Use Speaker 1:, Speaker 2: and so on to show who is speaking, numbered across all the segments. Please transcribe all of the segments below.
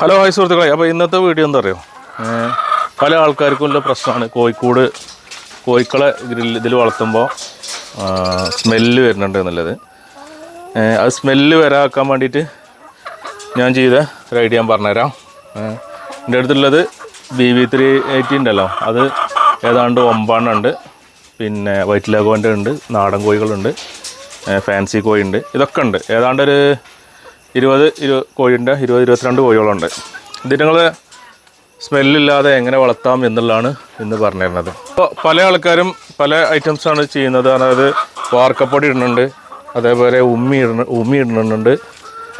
Speaker 1: Hello hi സുഹൃത്തുക്കളെ. അപ്പോൾ ഇന്നത്തെ വീഡിയോ എന്താ അറിയോ? പല ആൾക്കാർക്കും ഉള്ള പ്രശ്നമാണ്. കോഴിക്കോട് കോഴിക്കളെ ഗ്രില്ല് ഇതിൽ വളർത്തുമ്പോൾ സ്മെല്ല് വരുന്നുണ്ട് എന്നുള്ളത്. അത് സ്മെല്ല് വരാക്കാൻ വേണ്ടിയിട്ട് ഞാൻ ചെയ്ത ഒരു ഐഡിയ ഞാൻ പറഞ്ഞുതരാം. എന്റെ അടുത്തുള്ളത് ബി വി ത്രീ എയ്റ്റി ഉണ്ടല്ലോ. അത് ഏതാണ്ട് ഒമ്പതെണ്ണുണ്ട് പിന്നെ വൈറ്റ് ലാഗോന്റെ ഉണ്ട് നാടൻ കോഴികളുണ്ട് ഫാൻസി കോഴി ഉണ്ട് ഇതൊക്കെ ഉണ്ട്. ഏതാണ്ട് ഒരു ഇരുപത് ഇരു കോഴിയുണ്ട് ഇരുപത് ഇരുപത്തിരണ്ട് കോഴികളുണ്ട്. ഇത് നിങ്ങൾ സ്മെല്ലില്ലാതെ എങ്ങനെ വളർത്താം എന്നുള്ളതാണ് ഇന്ന് പറഞ്ഞിരുന്നത്. അപ്പോൾ പല ആൾക്കാരും പല ഐറ്റംസാണ് ചെയ്യുന്നത്. അതായത് വാർക്കപ്പൊടി ഇടുന്നുണ്ട് അതേപോലെ ഉമ്മി ഇടുന്ന ഉമ്മി ഇടുന്നുണ്ട്.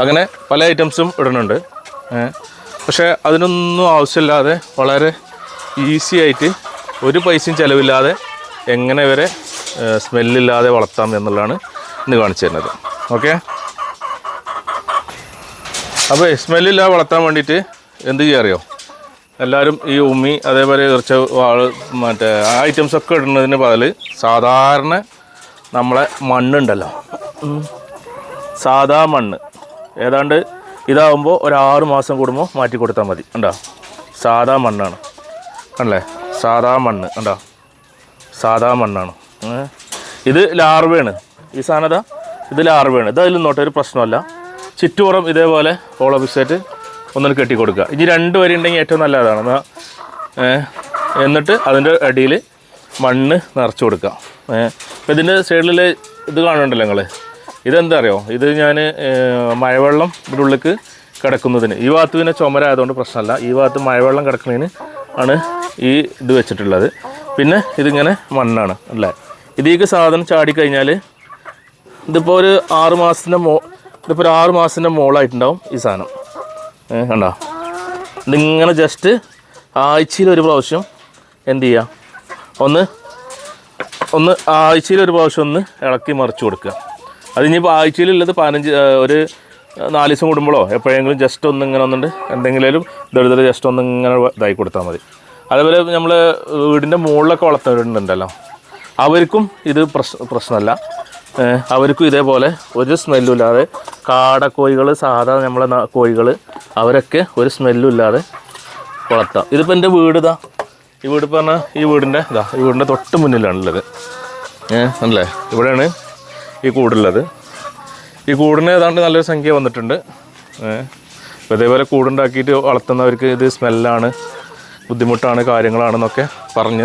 Speaker 1: അങ്ങനെ പല ഐറ്റംസും ഇടുന്നുണ്ട്. പക്ഷേ അതിനൊന്നും ആവശ്യമില്ലാതെ വളരെ ഈസി ആയിട്ട് ഒരു പൈസയും ചിലവില്ലാതെ എങ്ങനെ വരെ സ്മെല്ലില്ലാതെ വളർത്താം എന്നുള്ളതാണ് ഇന്ന് കാണിച്ചു തരുന്നത്. ഓക്കെ? അപ്പോൾ സ്മെല്ലില്ല വളർത്താൻ വേണ്ടിയിട്ട് എന്ത് ചെയ്യാറിയോ? എല്ലാവരും ഈ ഉമ്മി അതേപോലെ ഇറച്ച വാൾ മറ്റേ ആ ഐറ്റംസ് ഒക്കെ ഇടുന്നതിന് പകൽ സാധാരണ നമ്മളെ മണ്ണുണ്ടല്ലോ. സാധാ മണ്ണ്. ഏതാണ്ട് ഇതാവുമ്പോൾ ഒരു ആറ് മാസം കൂടുമ്പോൾ മാറ്റി കൊടുത്താൽ മതി. ഉണ്ടോ സാധാ മണ്ണാണ്. കണ്ടല്ലേ? സാധാ മണ്ണ്. ഉണ്ടോ സാധാ മണ്ണാണ്. ഇത് ലാർവയാണ് ഈ സാധനത ഇത്? ലാർവയാണ് ഇത് അതിൽ ഒരു പ്രശ്നമല്ല. ചുറ്റുപുറം ഇതേപോലെ ഓള ബിസ്ക്കറ്റ് ഒന്നിന് കെട്ടി കൊടുക്കുക. ഇനി രണ്ട് വരി ഉണ്ടെങ്കിൽ ഏറ്റവും നല്ലതാണ്. എന്നാൽ എന്നിട്ട് അതിന്റെ അടിയിൽ മണ്ണ് നിറച്ച് കൊടുക്കുക. അപ്പോൾ ഇതിന്റെ സൈഡിൽ ഇത് കാണുന്നുണ്ടല്ലോ നിങ്ങൾ ഇതെന്താ അറിയോ ഇത് ഞാൻ മഴവെള്ളം ഇവിടെ ഉള്ളിലേക്ക് കിടക്കുന്നതിന്. ഈ ഭാഗത്ത് പിന്നെ ചുമര ആയതുകൊണ്ട് പ്രശ്നമല്ല. ഈ ഭാഗത്ത് മഴവെള്ളം കിടക്കുന്നതിന് ആണ് ഈ ഇത് വെച്ചിട്ടുള്ളത്. പിന്നെ ഇതിങ്ങനെ മണ്ണാണ് അല്ലേ? ഇതിലേക്ക് സാധനം ചാടിക്കഴിഞ്ഞാൽ ഇതിപ്പോൾ ഒരു ആറ് മാസത്തിന്റെ മോ ഇതിപ്പോൾ ഒരു ആറ് മാസത്തിന്റെ മോളായിട്ടുണ്ടാവും ഈ സാധനം. കണ്ടോ? ഇതിങ്ങനെ ജസ്റ്റ് ആഴ്ചയിൽ ഒരു പ്രാവശ്യം എന്ത് ചെയ്യുക ഒന്ന് ഒന്ന് ആഴ്ചയിൽ ഒരു പ്രാവശ്യം ഒന്ന് ഇളക്കി മറിച്ച് കൊടുക്കുക. അത് ഇനിയിപ്പോൾ ആഴ്ചയിലുള്ളത് പതിനഞ്ച് ഒരു നാല് ദിവസം കൂടുമ്പോഴോ എപ്പോഴെങ്കിലും ജസ്റ്റ് ഒന്ന് ഇങ്ങനെ ഒന്നുണ്ട്. എന്തെങ്കിലും ദരിദ്ര ജസ്റ്റ് ഒന്ന് ഇങ്ങനെ ഇതായി കൊടുത്താൽ മതി. അതേപോലെ നമ്മൾ വീടിന്റെ മുകളിലൊക്കെ വളർത്തുന്നവരുണ്ടല്ലോ. അവർക്കും ഇത് പ്രശ്ന പ്രശ്നമല്ല. അവർക്കും ഇതേപോലെ ഒരു സ്മെല്ലും ഇല്ലാതെ കാടക്കോഴികൾ സാധാ നമ്മളെ കോഴികൾ അവരൊക്കെ ഒരു സ്മെല്ലും ഇല്ലാതെ വളർത്താം. ഇതിപ്പോൾ എന്റെ വീട് ഇതാ. ഈ വീട് പറഞ്ഞാൽ ഈ വീടിന്റെ ഇതാ ഈ വീടിന്റെ തൊട്ട് മുന്നിലാണുള്ളത് ഏഹ് അല്ലേ? ഇവിടെയാണ് ഈ കൂടുള്ളത്. ഈ കൂടിന് ഏതാണ്ട് നല്ലൊരു സംഖ്യ വന്നിട്ടുണ്ട്. ഏഹ് ഇതേപോലെ കൂടുണ്ടാക്കിയിട്ട് വളർത്തുന്നവർക്ക് ഇത് സ്മെല്ലാണ് ബുദ്ധിമുട്ടാണ് കാര്യങ്ങളാണെന്നൊക്കെ പറഞ്ഞു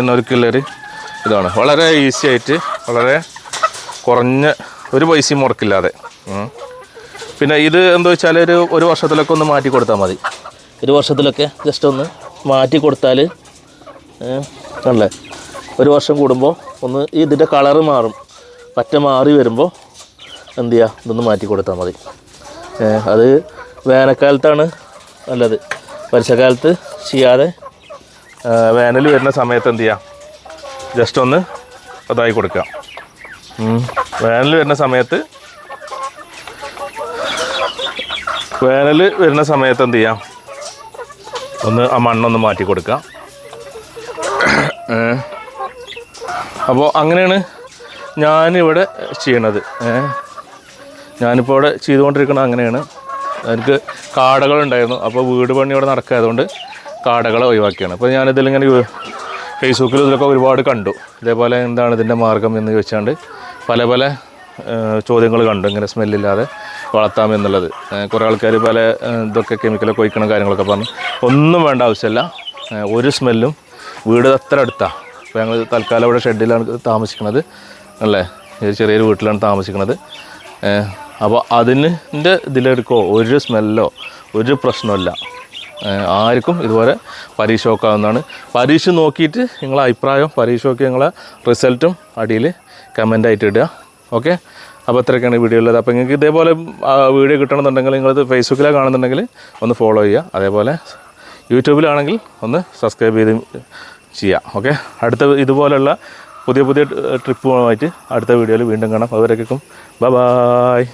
Speaker 1: ഇതാണ്. വളരെ ഈസി ആയിട്ട് വളരെ കുറഞ്ഞ ഒരു പൈസയും മുറക്കില്ലാതെ പിന്നെ ഇത് എന്താ വെച്ചാൽ ഒരു ഒരു വർഷത്തിലൊക്കെ ഒന്ന് മാറ്റി കൊടുത്താൽ മതി. ഒരു വർഷത്തിലൊക്കെ ജസ്റ്റ് ഒന്ന് മാറ്റി കൊടുത്താൽ അല്ലേ? ഒരു വർഷം കൂടുമ്പോൾ ഒന്ന് ഇതിന്റെ കളറ് മാറും. പറ്റ മാറി വരുമ്പോൾ എന്ത് ചെയ്യുക ഇതൊന്ന് മാറ്റി കൊടുത്താൽ മതി. അത് വേനൽക്കാലത്താണ് നല്ലത്. വർഷക്കാലത്ത് ചെയ്യാതെ വേനൽ വരുന്ന സമയത്ത് എന്ത് ചെയ്യുക ജസ്റ്റ് ഒന്ന് അതായി കൊടുക്കുക. വേനൽ വരുന്ന സമയത്ത് വേനൽ വരുന്ന സമയത്ത് എന്ത് ചെയ്യാം? ഒന്ന് ആ മണ്ണൊന്ന് മാറ്റി കൊടുക്കാം. അപ്പോൾ അങ്ങനെയാണ് ഞാനിവിടെ ചെയ്യണത്. ഏ. ഞാനിപ്പോൾ ഇവിടെ ചെയ്തുകൊണ്ടിരിക്കുന്നത് അങ്ങനെയാണ്. എനിക്ക് കാടകളുണ്ടായിരുന്നു. അപ്പോൾ വീട് പണി ഇവിടെ നടക്കായതുകൊണ്ട് കാടകളെ ഒഴിവാക്കിയാണ്. അപ്പോൾ ഞാനിതിലിങ്ങനെ ഫേസ്ബുക്കിൽ ഇതിലൊക്കെ ഒരുപാട് കണ്ടു. ഇതേപോലെ എന്താണ് ഇതിന്റെ മാർഗം എന്ന് ചോദിച്ചാണ്ട് പല പല ചോദ്യങ്ങൾ കണ്ടു. ഇങ്ങനെ സ്മെല്ലില്ലാതെ വളർത്താം എന്നുള്ളത്. കുറേ ആൾക്കാർ പല ഇതൊക്കെ കെമിക്കലൊക്കെ ഒഴിക്കണം കാര്യങ്ങളൊക്കെ പറഞ്ഞു. ഒന്നും വേണ്ട ആവശ്യമില്ല. ഒരു സ്മെല്ലും വീട് അത്ര അടുത്താണ് അപ്പോൾ ഞങ്ങൾ തൽക്കാലം ഇവിടെ ഷെഡിലാണ് താമസിക്കുന്നത് അല്ലേ? ഒരു ചെറിയൊരു വീട്ടിലാണ് താമസിക്കുന്നത് അപ്പോൾ അതിന്റെ ന്റെ ഇതിലെടുക്കോ? ഒരു സ്മെല്ലോ ഒരു പ്രശ്നമില്ല ആർക്കും ഇതുപോലെ പരീക്ഷ നോക്കാവുന്നതാണ് പരീക്ഷ നോക്കിയിട്ട് നിങ്ങളെ അഭിപ്രായം പരീക്ഷ നോക്കി നിങ്ങളെ റിസൾട്ടും അടിയിൽ കമന്റായിട്ട് ഇടുക. ഓക്കെ? അപ്പോൾ അത്രയൊക്കെയാണ് വീഡിയോ ഉള്ളത്. അപ്പോൾ നിങ്ങൾക്ക് ഇതേപോലെ വീഡിയോ കിട്ടണമെന്നുണ്ടെങ്കിൽ നിങ്ങളിത് ഫേസ്ബുക്കിലാണ് കാണുന്നുണ്ടെങ്കിൽ ഒന്ന് ഫോളോ ചെയ്യുക. അതേപോലെ യൂട്യൂബിലാണെങ്കിൽ ഒന്ന് സബ്സ്ക്രൈബ് ചെയ്ത് ചെയ്യുക. ഓക്കെ? അടുത്ത ഇതുപോലുള്ള പുതിയ പുതിയ ട്രിപ്പുമായിട്ട് അടുത്ത വീഡിയോയിൽ വീണ്ടും കാണാം. അവരൊക്കെ ബൈ.